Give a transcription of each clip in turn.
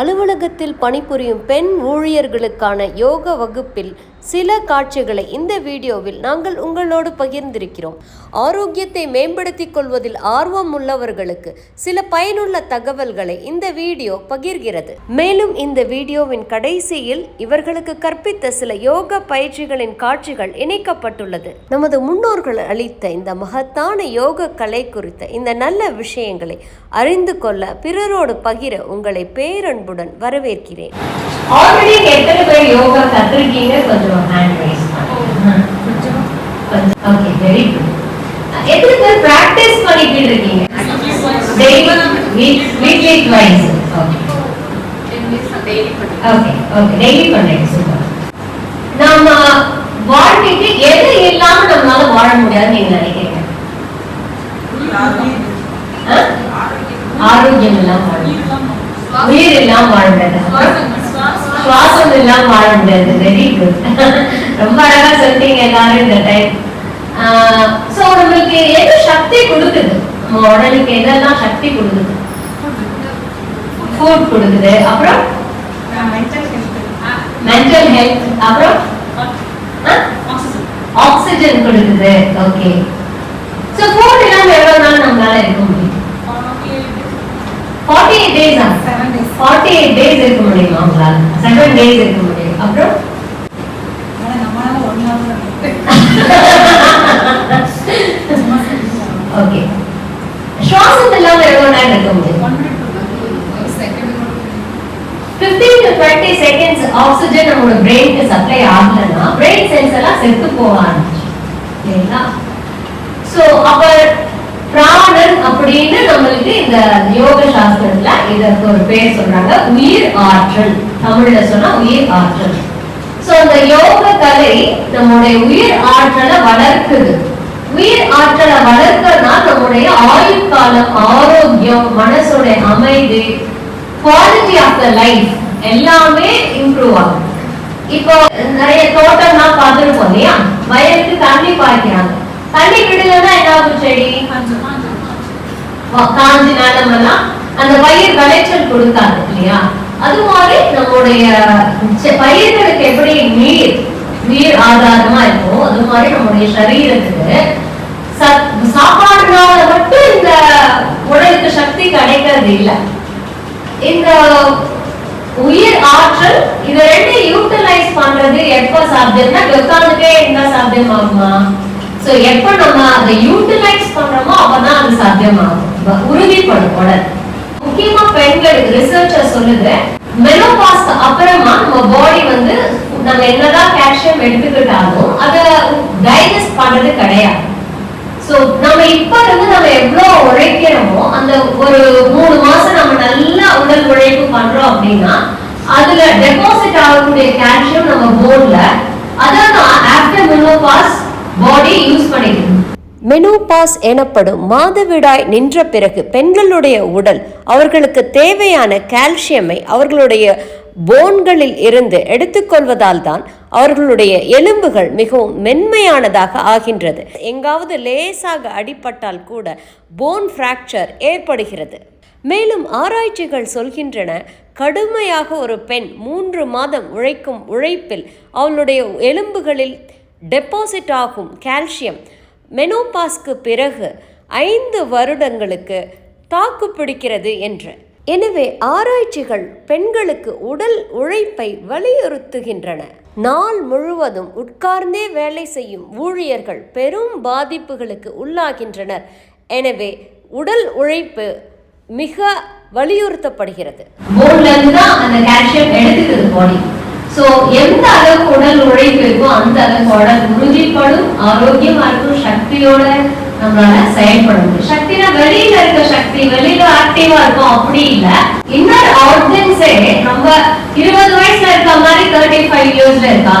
அலுவலகத்தில் பணிபுரியும் பெண் ஊழியர்களுக்கான யோக வகுப்பில் சில காட்சிகளை இந்த வீடியோவில் நாங்கள் உங்களோடு பகிர்ந்திருக்கிறோம். ஆரோக்கியத்தை மேம்படுத்திக் கொள்வதில் ஆர்வம் உள்ளவர்களுக்கு சில பயனுள்ள தகவல்களை இந்த வீடியோ பகிர்கிறது. மேலும் இந்த வீடியோவின் கடைசியில் இவர்களுக்கு கற்பித்த சில யோக பயிற்சிகளின் காட்சிகள் இணைக்கப்பட்டுள்ளது. நமது முன்னோர்கள் அளித்த இந்த மகத்தான யோக கலை குறித்த இந்த நல்ல விஷயங்களை அறிந்து கொள்ள பிறரோடு பகிர உங்களை பேரன் பேரன்புடன் வரவேற்கிறேன். ஆல்ரெடி எத்தனை பேர் யோகா கத்துருக்கீங்க கொஞ்சம் hand raise okay very good எத்தனை பேர் பிராக்டிஸ் பண்ணிட்டு இருக்கீங்க daily week weekly twice okay okay okay daily பண்றீங்க சூப்பர் நம்ம வாழ்க்கைக்கு எது இல்லாம நம்மளால வாழ முடியாதுன்னு நீங்க நினைக்கிறீங்க ஆ? ஆரோக்கியம் இல்லாம வாழ உயிர் இல்லாம வாழ்றது சுவாசம் இல்லாம வாழ முடியாது. வெரி குட் ரொம்ப அழகா சொல்றீங்க எல்லாரும் இந்த டைம் சோ நம்மளுக்கு எது சக்தி கொடுக்குது? உடலுக்கு எதெல்லாம் சக்தி கொடுக்குது? ஃபுட் கொடுக்குது. அப்புறம்? மென்டல் ஹெல்த் அப்புறம்? ஆக்சிஜன் கொடுக்குது. ஓகே சோ ஃபுட் இல்லாம எவ்வளவு நாள் நம்மளால இருக்க முடியும் forty eight days forty eight days இருக்க முடியுமா உங்களால? செவன் டேஸ் இருக்க முடியும். அப்புறம்? ஓகே சுவாசம் இல்லாம எவ்வளவு நேரம் இருக்க முடியும்? Fifteen to twenty seconds oxygen நம்மளோட பிரெயினுக்கு சப்ளை ஆகலைன்னா பிரெயின் செல்ஸ் எல்லாம் செத்து போக ஆரம்பிச்சு இல்லைங்களா ஸோ அப்ப பிராணன் அப்படின்னு நம்மளுக்கு இந்த யோக சாஸ்திரத்துல இதற்கு ஒரு பேர் சொல்றாங்க உயிர் ஆற்றல். தமிழ்ல சொன்னா உயிர் ஆற்றல். சோ அந்த யோக கலை நம்முடைய உயிர் ஆற்றலை வளர்க்குது. உயிர் ஆற்றலை வளர்க்கறதுனா நம்முடைய ஆயுட்காலம் ஆரோக்கியம் மனசுடைய அமைதி குவாலிட்டி ஆஃப் த லைஃப் எல்லாமே இம்ப்ரூவ் ஆகும் இப்போ நிறைய தோட்டம்லாம் பார்த்துருப்போம் இல்லையா? வயலுக்கு தண்ணி பாய்க்கிறாங்க. தண்ணி விடலன்னா என்ன செடி? காஞ்சி நிலமெல்லாம் அந்த பயிர் விளைச்சல் கொடுக்காது இல்லையா? அது மாதிரி நம்முடைய பயிர்களுக்கு எப்படி நீர் நீர் ஆதாரமா இருக்கும் அது மாதிரி நம்முடைய சரீரத்துக்கு சாப்பாடுனால மட்டும் இந்த உடலுக்கு சக்தி கிடைக்கிறது இல்லை. இந்த உயிர் ஆற்றல் இது ரெண்டு யூட்டிலைஸ் பண்றது எப்ப சாத்தியம்னா உட்காந்துட்டே இருந்தா சாத்தியமாகுமா? சோ எப்ப நம்ம அதை யூட்டிலைஸ் பண்றோமோ அப்பதான் அது சாத்தியமாகும். உறுதிப்படும் உடல். முக்கியமா பெண்களுக்கு ரிசர்ச்சர் சொல்லுது மெனோபாஸ் அப்புறமா நம்ம பாடி வந்து நம்ம என்னதான் கால்சியம் எடுத்துக்கிட்டாலும் அதை டைஜஸ்ட் பண்றது கிடையாது. சோ நம்ம இப்ப இருந்து நம்ம எவ்வளவு உழைக்கிறோமோ அந்த ஒரு மூணு மாசம் நம்ம நல்லா உடல் உழைப்பு பண்றோம் அப்படின்னா அதுல டெபாசிட் ஆகக்கூடிய கால்சியம் நம்ம போன்ல அதான் ஆஃப்டர் மெனோபாஸ் பாடி யூஸ் பண்ணிக்கணும். மெனோபாஸ் எனப்படும் மாதவிடாய் நின்ற பிறகு பெண்களுடைய உடல் அவர்களுக்கு தேவையான கால்சியமை அவர்களுடைய போன்களில் இருந்து எடுத்துக்கொள்வதால் தான் அவர்களுடைய எலும்புகள் மிகவும் மென்மையானதாக ஆகின்றது. எங்காவது லேசாக அடிபட்டால் கூட போன் ஃப்ராக்சர் ஏற்படுகிறது. மேலும் ஆராய்ச்சிகள் சொல்கின்றன கடுமையாக ஒரு பெண் மூன்று மாதம் உழைக்கும் உழைப்பில் அவளுடைய எலும்புகளில் டெபாசிட் ஆகும் கால்சியம் மெனோபாஸ்க்கு பிறகு ஐந்து வருடங்களுக்கு தாக்கு பிடிக்கிறது என்று. எனவே ஆராய்ச்சிகள் பெண்களுக்கு உடல் உழைப்பை வலியுறுத்துகின்றன. நாள் முழுவதும் உட்கார்ந்தே வேலை செய்யும் ஊழியர்கள் பெரும் பாதிப்புகளுக்கு உள்ளாகின்றனர். எனவே உடல் உழைப்பு மிக வலியுறுத்தப்படுகிறது. சோ எந்த அளவுக்கு உடல் உழைப்பு இருக்கோ அந்த அளவுக்கு உடல் உறுதிப்படும் ஆரோக்கியமா இருக்கும் சக்தியோட நம்மளால செயல்பட முடியும். சக்தினா வெளியில இருக்க சக்தி வெளியில ஆக்டிவா இருக்கும் அப்படி இல்ல. இன்னொரு ஆர்கன்ஸே ரொம்ப இருபது வயசுல இருக்க மாதிரி தேர்ட்டி ஃபைவ் இயர்ஸ்ல இருக்கா?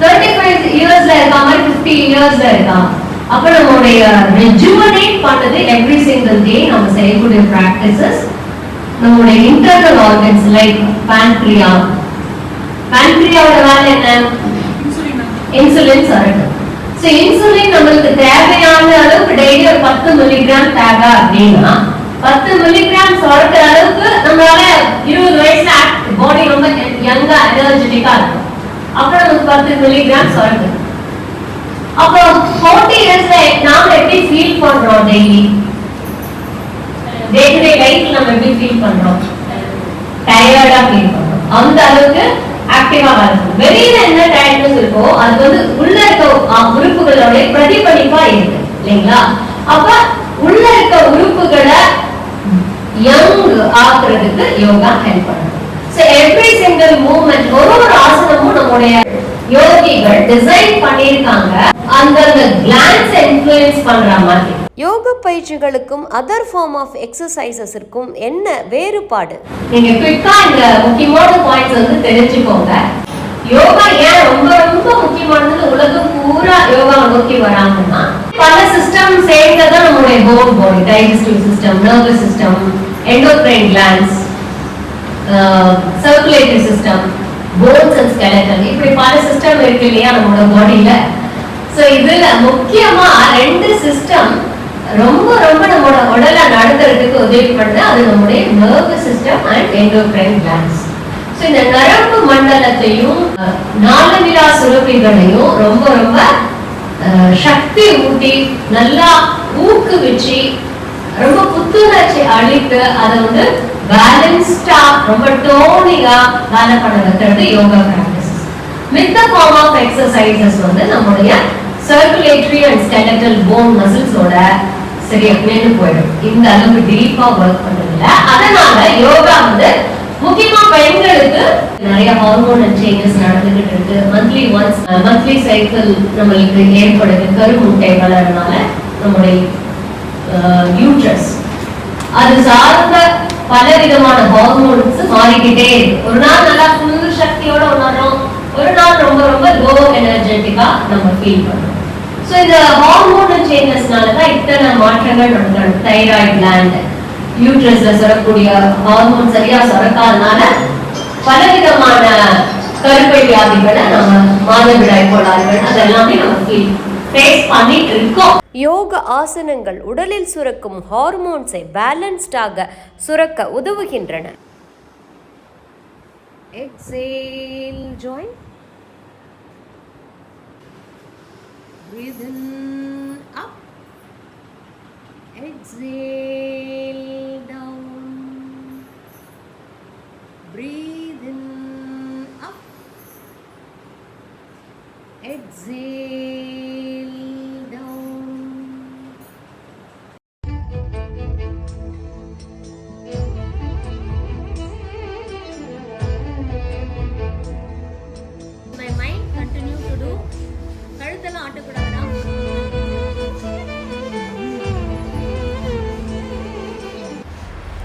தேர்ட்டி ஃபைவ் இயர்ஸ்ல இருக்க மாதிரி பிப்டி இயர்ஸ்ல இருக்கா? அப்ப நம்மளுடைய ரெஜுவனேட் பண்ணது எவ்ரி சிங்கிள் டே நம்ம செய்யக்கூடிய பிராக்டிசஸ் நம்மளுடைய இன்டர்னல் ஆர்கன்ஸ் லைக் பேன்ட்ரியா பன்கிரியாவோட வேலை என்ன? இன்சுலின் சுரக்கும் ஸோ இன்சுலின் நம்மளுக்கு தேவையான அளவுக்கு டெய்லி ஒரு பத்து மில்லிகிராம் தேவை அப்படின்னா பத்து மில்லிகிராம் சுரக்கிற அளவுக்கு நம்மளால இருபது வயசுல பாடி ரொம்ப யங்கா எனர்ஜெட்டிக்கா இருக்கும். அப்புறம் நமக்கு பத்து மில்லிகிராம் சுரக்கும் அப்புறம் ஃபோர்ட்டி இயர்ஸ்ல நாம எப்படி ஃபீல் பண்றோம் daily day to day life நம்ம எப்படி ஃபீல் பண்றோம்? டயர்டா ஃபீல் பண்றோம். அந்த அளவுக்கு ஆக்டிவா இருக்கும் வெளியில என்ன டயர்ட்னஸ் இருக்கோ அது வந்து உள்ள இருக்க உறுப்புகளோட பிரதிபலிப்பா இருக்கு இல்லைங்களா? அப்ப உள்ள இருக்க உறுப்புகளை யங் ஆக்குறதுக்கு யோகா ஹெல்ப் பண்ணும். ஸோ எவ்ரி சிங்கிள் மூவ்மெண்ட் ஒரு ஒரு ஆசனமும் நம்முடைய யோகிகள் டிசைன் பண்ணியிருக்காங்க. அந்தந்த கிளான்ஸ் இன்ஃப்ளூயன்ஸ் பண்ற மாதிரி. யோக பயிற்சிகளுக்கும் அதர் ஃபார்ம் ஆஃப் எக்ஸசைசஸிற்கும் என்ன வேறுபாடு? நீங்க குயிக்கா இந்த முக்கியமான பாயிண்ட்ஸ் வந்து தெரிஞ்சுக்கோங்க. யோகா ஏன் ரொம்ப ரொம்ப முக்கியமானது? உலகம் பூரா யோகா நோக்கி வராங்கன்னா பல சிஸ்டம் சேர்ந்ததான் நம்மளுடைய bone body digestive system nervous system endocrine glands circulatory system bones and skeleton இப்படி பல சிஸ்டம் இருக்கு இல்லையா? நம்மளோட பாடியில ஸோ இதுல முக்கியமா ரெண்டு சிஸ்டம் ரொம்ப ரொம்ப நம்மளோட உடலை நடத்துறதுக்கு உதவி பண்ண அது நம்முடைய nervous system and endocrine glands so இந்த நரம்பு மண்டலத்தையும் நாலநிலா சுரப்பிகளையும் ரொம்ப ரொம்ப சக்தி ஊட்டி நல்லா ஊக்குவிச்சு ரொம்ப புத்துணர்ச்சி அளித்து அதை வந்து பேலன்ஸ்டா ரொம்ப டோனிங்கா வேலை பண்ண வைக்கிறது யோகா பிராக்டிஸ் மித்த ஃபார்ம் ஆஃப் எக்ஸசைசஸ் வந்து நம்முடைய சர்க்குலேட்டரி அண்ட் ஸ்கெலட்டல் போன் மசில்ஸோட சரியா? அப்படின்னு போயிடும். இந்த அளவுக்கு டீப்பா ஒர்க் பண்றதுல. அதனால யோகா வந்து முக்கியமா பெண்களுக்கு நிறைய ஹார்மோனல் சேஞ்சஸ் நடந்துகிட்டு இருக்கு. மந்த்லி ஒன்ஸ் மந்த்லி சைக்கிள் நம்மளுக்கு ஏற்படுது. கருமுட்டை வளரனால நம்முடைய யூட்ரஸ் அது சார்ந்த பல விதமான ஹார்மோன்ஸ் மாறிக்கிட்டே இருக்கு. ஒரு நாள் நல்லா ஃபுல் சக்தியோட உணரும் ஒரு நாள் ரொம்ப ரொம்ப லோ எனர்ஜெட்டிக்கா நம்ம ஃபீல் பண்றோம். ஸோ இந்த ஹார்மோனல் சேஞ்சஸ்னால தான் இத்தனை மாற்றங்கள் நடக்கிறது தைராய்டு கிளாண்ட் யூட்ரஸ்ல சுரக்கூடிய ஹார்மோன் சரியா சுரக்காதனால பலவிதமான கருப்பை வியாதிகளை நம்ம மாதவிடாய் கோளாறுகள் அதெல்லாமே நம்ம ஃபீல் ஃபேஸ் பண்ணிட்டு இருக்கோம். யோக ஆசனங்கள் உடலில் சுரக்கும் ஹார்மோன்ஸை பேலன்ஸ்டாக சுரக்க உதவுகின்றன. Exhale join breathe in up. Exhale down. Breathe in up. Exhale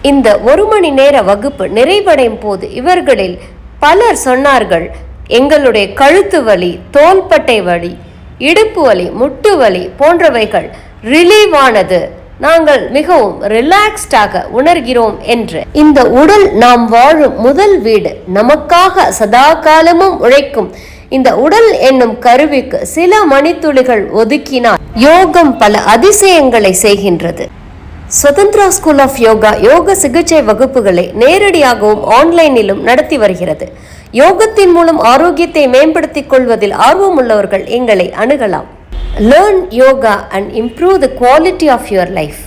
இந்த ஒரு மணி நேர வகுப்பு நிறைவடையும் போது இவர்களில் பலர் சொன்னார்கள் எங்களுடைய கழுத்து வலி தோள்பட்டை வலி இடுப்பு வலி முட்டு வலி போன்றவைகள் ரிலீவ் ஆனது நாங்கள் மிகவும் ரிலாக்ஸ்டாக உணர்கிறோம் என்று. இந்த உடல் நாம் வாழும் முதல் வீடு நமக்காக சதா காலமும் உழைக்கும். இந்த உடல் என்னும் கருவிக்கு சில மணித்துளிகள் ஒதுக்கினால் யோகம் பல அதிசயங்களை செய்கின்றது. சுதந்திரா ஸ்கூல் ஆஃப் யோகா யோக சிகிச்சை வகுப்புகளை நேரடியாகவும் ஆன்லைனிலும் நடத்தி வருகிறது. யோகத்தின் மூலம் ஆரோக்கியத்தை மேம்படுத்திக் கொள்வதில் ஆர்வமுள்ளவர்கள் எங்களை அணுகலாம். Learn yoga and improve the quality of your life